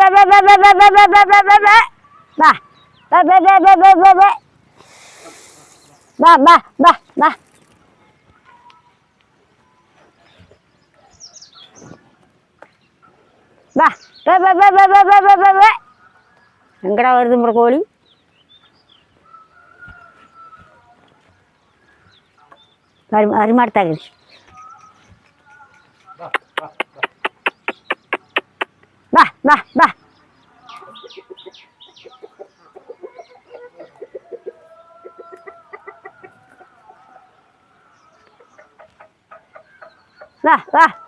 பே பே பே பே பே பே பே பே பே பே பா பே பே பே பே பே பே பே பா பா பா பா பா பே பே பே பே பே பே பே பே பே எங்கடா வருது முறை கோழி அரி அரிமாடுத்தாங்க பா 来来。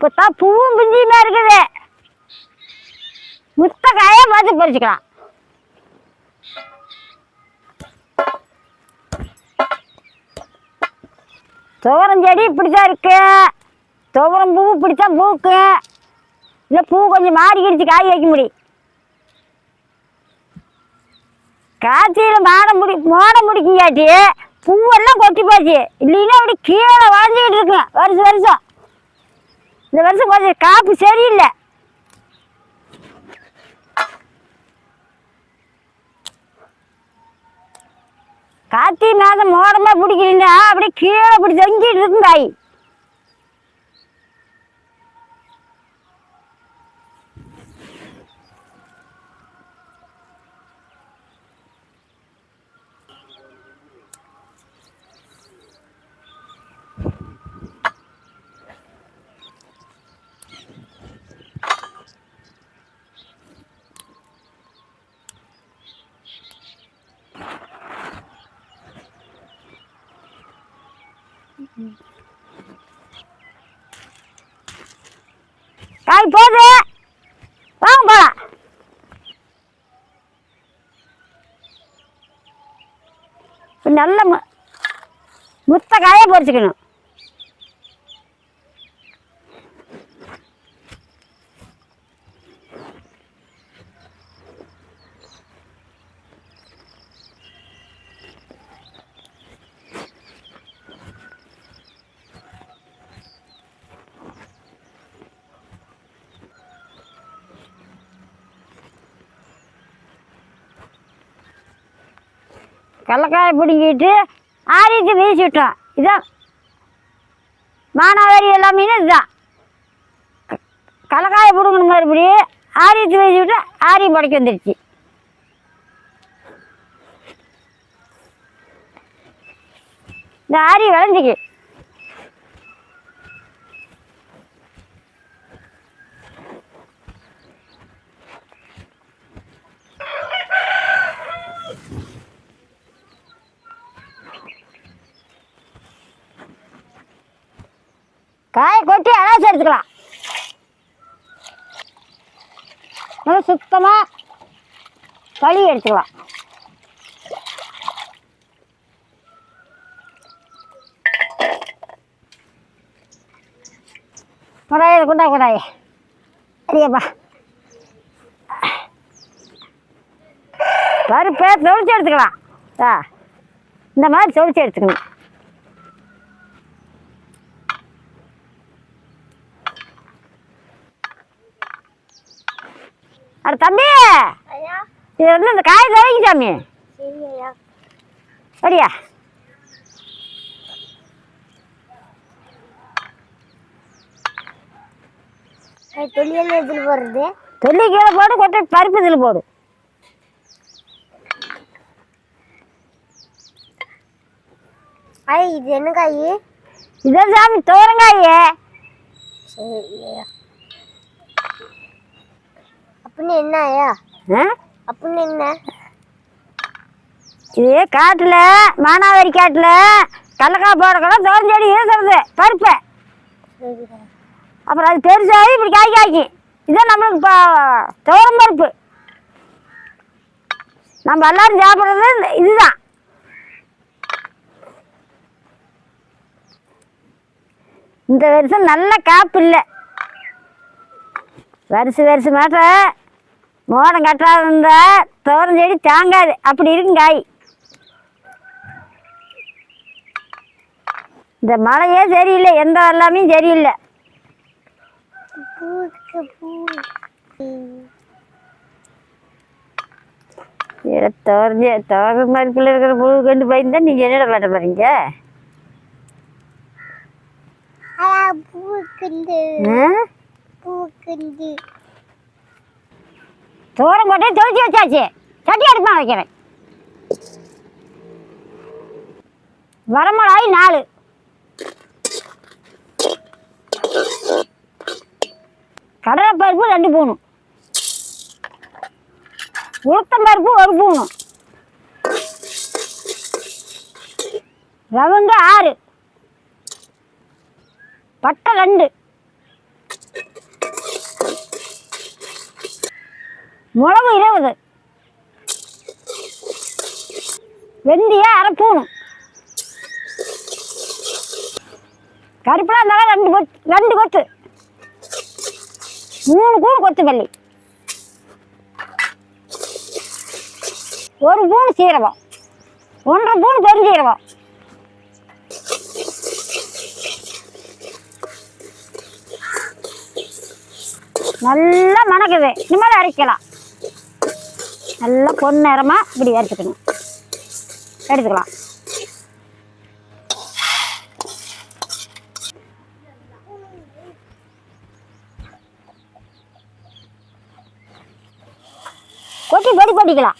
இப்போதான் பூவும் பிஞ்சியுமே இருக்குது. முத்த காயை பார்த்து பறிச்சுக்கலாம். துவரம் செடி இப்படிதான் இருக்கு. துவரம் பூ பிடிச்சா பூக்கு. இல்லை பூ கொஞ்சம் மாறி கிடிச்சு காய் வைக்க முடியும் காய்ச்சியில் மாட முடி மோட முடிக்குங்காட்டி பூவெல்லாம் கொட்டி போச்சு. இல்லைன்னா அப்படி கீழே வாழ்ந்துக்கிட்டு இருக்குங்க வருஷம் வருஷம். இந்த வருஷம் கொஞ்சம் காப்பு சரியில்லை. கார்த்திகை மாதம் மோடமா பிடிக்கலன்னா அப்படியே கீழே பிடிச்சி தொங்கிட்டு இருக்கும் காய் காய் போகுது வாங்க போலாம். நல்ல மு- முத்த காயை பொறிச்சுக்கணும் கடலக்காயை பிடுங்கிட்டு ஆரியத்தை வீசி விட்டோம் இதான் மானாவாரி எல்லாமே இதுதான். க- கடலக்காயை பிடுங்கணும் மறுபடி ஆரியத்தை வீசி விட்டு ஆரியம் படைக்க வந்துடுச்சு இந்த ஆரி விளைஞ்சிக்கு. காயை கொட்டி அலாசி எடுத்துக்கலாம். நல்லா சுத்தமாக கழுவி எடுத்துக்கலாம். கொடாய கொண்டா கொடாய சரியாப்பா பருப்பை தொளிச்சு எடுத்துக்கலாம். ஆ இந்த மாதிரி தொளிச்சு எடுத்துக்கணும். தம்பி! இது வந்து இந்த காய் துவைங்க சாமி. சரியா? போறது தொல்லி கீழே போடு கொட்டை பருப்பு இதில் போடு. ஐயா இது என்ன காய்? இதான் சாமி தோரங்காயே. சரி அப்படின்னு என்ன ஐயா அப்படின்னு என்ன? இது காட்டில் மானாவாரி காட்டில் கடலக்காய் போடுறக்கெல்லாம் தோஞ்செடி ஈசுறது பருப்பு. அப்புறம் அது பெருசாகி இப்படி காய் காய்க்கும் இதுதான் நம்மளுக்கு இப்போ துவரம் பருப்பு. நம்ம எல்லாரும் சாப்பிட்றது இந்த- இதுதான். இந்த வருஷம் நல்ல காப்பு இல்லை. வருஷம் வருஷமாட்ட மோடம் கட்டாத இருந்தால் துவரம் செடி தாங்காது. அப்படி இருக்கும் காய். இந்த மழையே சரியில்லை. எந்த எல்லாமே சரியில்லை. தோறஞ்சு தோற மறுப்பில் இருக்கிற புழு கொண்டு போயிருந்தா நீங்கள் என்னடா பண்ண போறீங்க? ஆ பூக்குண்டு? பூக்குண்டு தோரம் போட்டு தொலைச்சி வச்சாச்சு. சட்டி அடுப்பாக வைக்கிறேன். வரமிளகாய் நாலு. கடலைப்பருப்பு ரெண்டு பூணும். உளுத்தம்பருப்பு ஒரு பூணும். லவங்க ஆறு. பட்டை ரெண்டு. மிளகு இருபது. வெந்தயம் அரை பூணும் கருப்பெலாம் இருந்தாலும் ரெண்டு கொத்து ரெண்டு கொத்து. மூணு கூடு கொத்துமல்லி. ஒரு பூணு சீரகம். ஒன்றரை பூணு பெருஞ்சீரகம். நல்லா மணக்குது. இனிமேல் அரைக்கலாம். நல்லா பொன்னிறமாக இப்படி அரைச்சிக்கணும். எடுத்துக்கலாம். கொட்டி பொடி கொட்டிக்கலாம்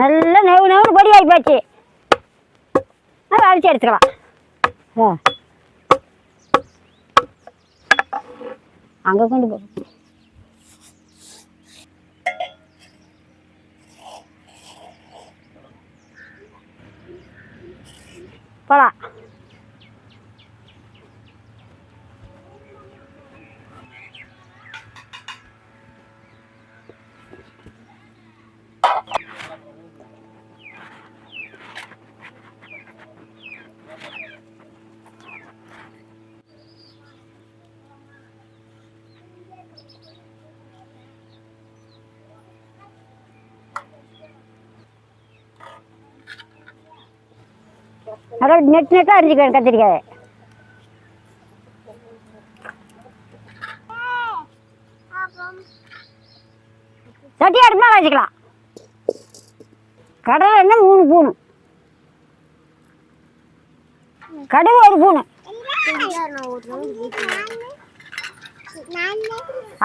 நல்லா நெவு வச்சு பொடி எடுத்துக்கலாம். ஆ. அங்கே கொண்டு போ. போலாம். அதாவது நெட் நெட்டாக அரிஞ்சிக்கிறேன் கத்திரிக்காயை. சட்டி இருந்தால் வச்சுக்கலாம். கடலை எண்ணெய் மூணு பூணு. கடுகு ஒரு பூணு.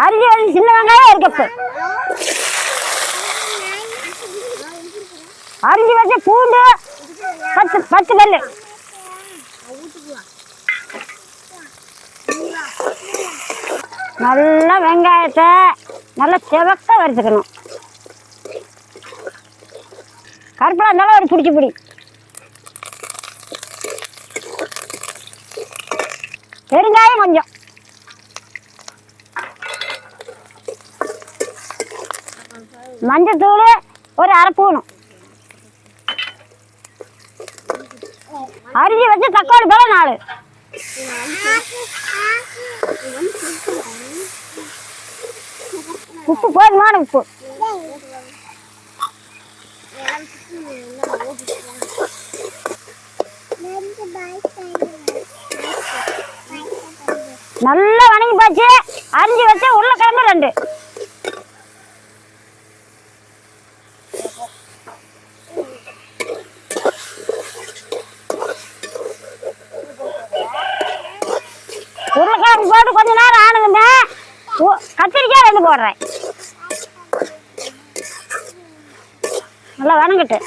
அரிசி வந்து சின்ன வெங்காயம் ஒரு கப்பு. அரிசி வச்ச பூண்டு பத்து பத்து பல்லு. நல்லா வெங்காயத்தை நல்லா செவக்க வறுத்துக்கணும். கருப்பா இருந்தாலும் ஒரு பிடிச்சி பிடி. பெருங்காயம் கொஞ்சம். மஞ்சத்தூள் ஒரு அரை பூணும் அரிசி வச்சு தக்காளி பழம் நாலு. உப்பு போதுமான உப்பு. நல்லா வணங்கி போச்சு அரிஞ்சு வச்சு உருளைக்கிழங்கு ரெண்டு. கடுகு போடுறேன். நல்லா வணங்கட்டு.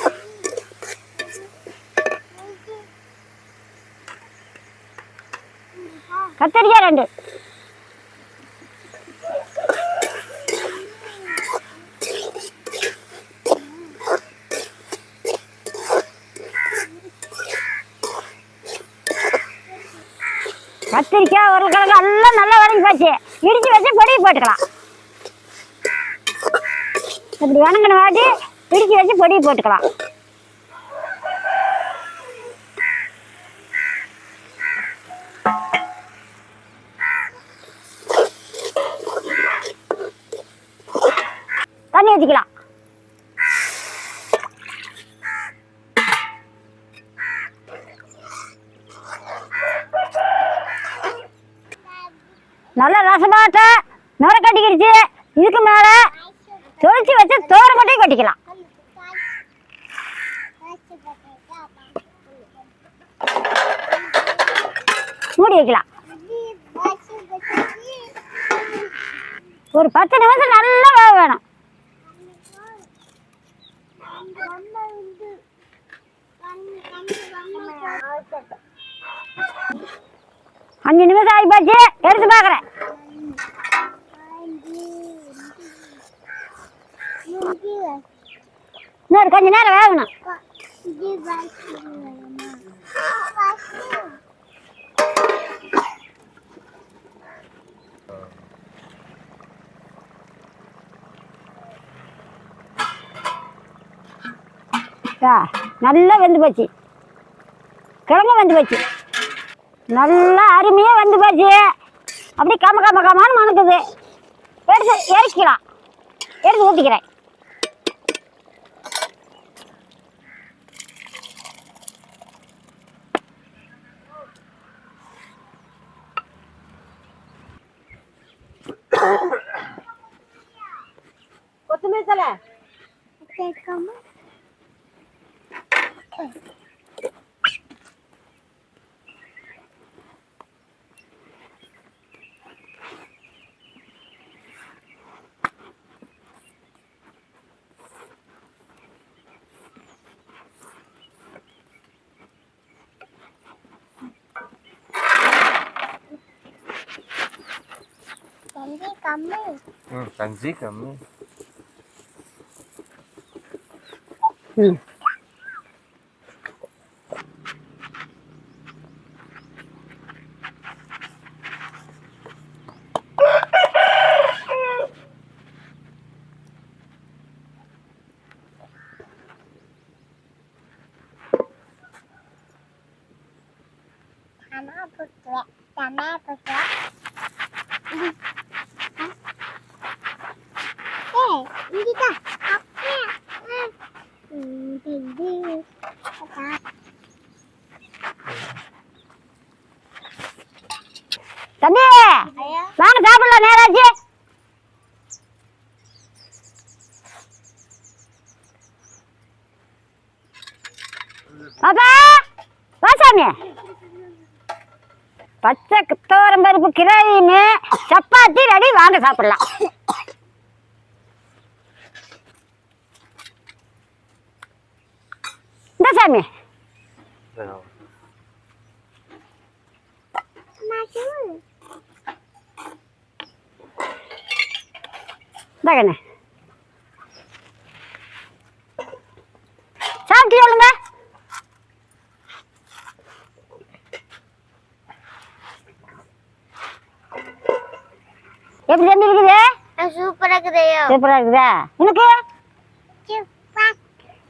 கத்தரிக்காய் ரெண்டு. கத்திரிக்காய் உருளைக்கிழங்கு எல்லாம் நல்லா வதங்கி போச்சு. இடிச்சு வச்சு கொடி போட்டுக்கலாம். இப்படி வணங்கின வாட்டி பிடிச்சி வச்சு பொடி போட்டுக்கலாம் தண்ணி ஊற்றிக்கலாம் நல்ல ரசமாட்ட நுர கட்டிக்கிடுச்சு இதுக்கு மேலே தொளிச்சு வச்சு தோர கட்டிக்கலாம் மூடி வைக்கலாம். ஒரு பத்து நிமிஷம் நல்லா வேக வேணும். அஞ்சு நிமிஷம் ஆகி போச்சு எடுத்து பார்க்குறேன். இன்னொரு கொஞ்ச நேரம் வேகணும் நல்லா வெந்து போச்சு. கிழங்கு வெந்து போச்சு. நல்லா அருமையாக வெந்து போச்சு. அப்படியே கம கம கமான்னு மணக்குது. எடுத்து இறக்கிக்கலாம் எடுத்து ஊற்றிக்கிறேன் चला। कंजी कम में हम्म, कंजी कम में อืมแต่แม่ไปแล้วเอ้ยนี่จ้ะ பாப்பா வா சாமி. பச்சை தோரம் பருப்பு கிராயின்னு சப்பாத்தி ரெடி வாங்க சாப்பிடலாம். இந்த சாமி. மாசு சாப்பிட்டு சொல்லுங்க எப்படி தம்பி இருக்குது சூப்பரா இருக்குதையோ சூப்பரா இருக்குதா எனக்கு சூப்பா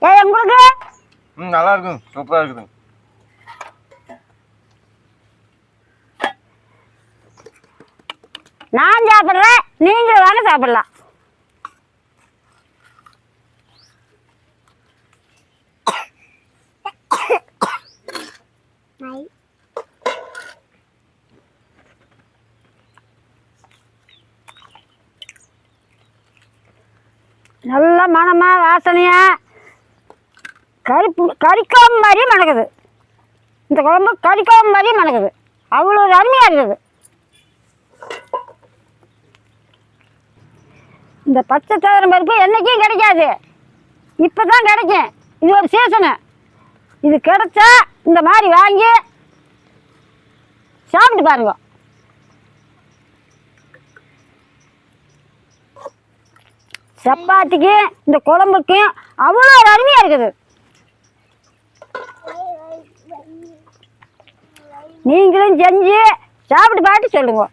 ஏ உங்களுக்கு? ம் நல்லா இருக்கும். சூப்பராக இருக்குது. நான் சாப்பிட்றேன் நீங்கள் வாங்க சாப்பிடலாம். நல்ல மனமாக வாசனையாக கறிப்பு கறிக்குழம்பு மாதிரியே மணக்குது. இந்த குழம்பு கறிக்குழம்பு மாதிரியே மணக்குது. அவ்வளோ அருமையாக இருக்குது. இந்த பச்சை சதுரம் பருப்பு என்றைக்கும் கிடைக்காது. இப்போ தான் கிடைக்கும். இது ஒரு சீசனு இது கிடைச்சா இந்த மாதிரி வாங்கி சாப்பிட்டு பாருங்க. சப்பாத்திக்கு இந்த குழம்புக்கும் அவ்வளோ ஒரு அருமையாக இருக்குது. நீங்களும் செஞ்சு சாப்பிட்டு பார்த்து சொல்லுங்க.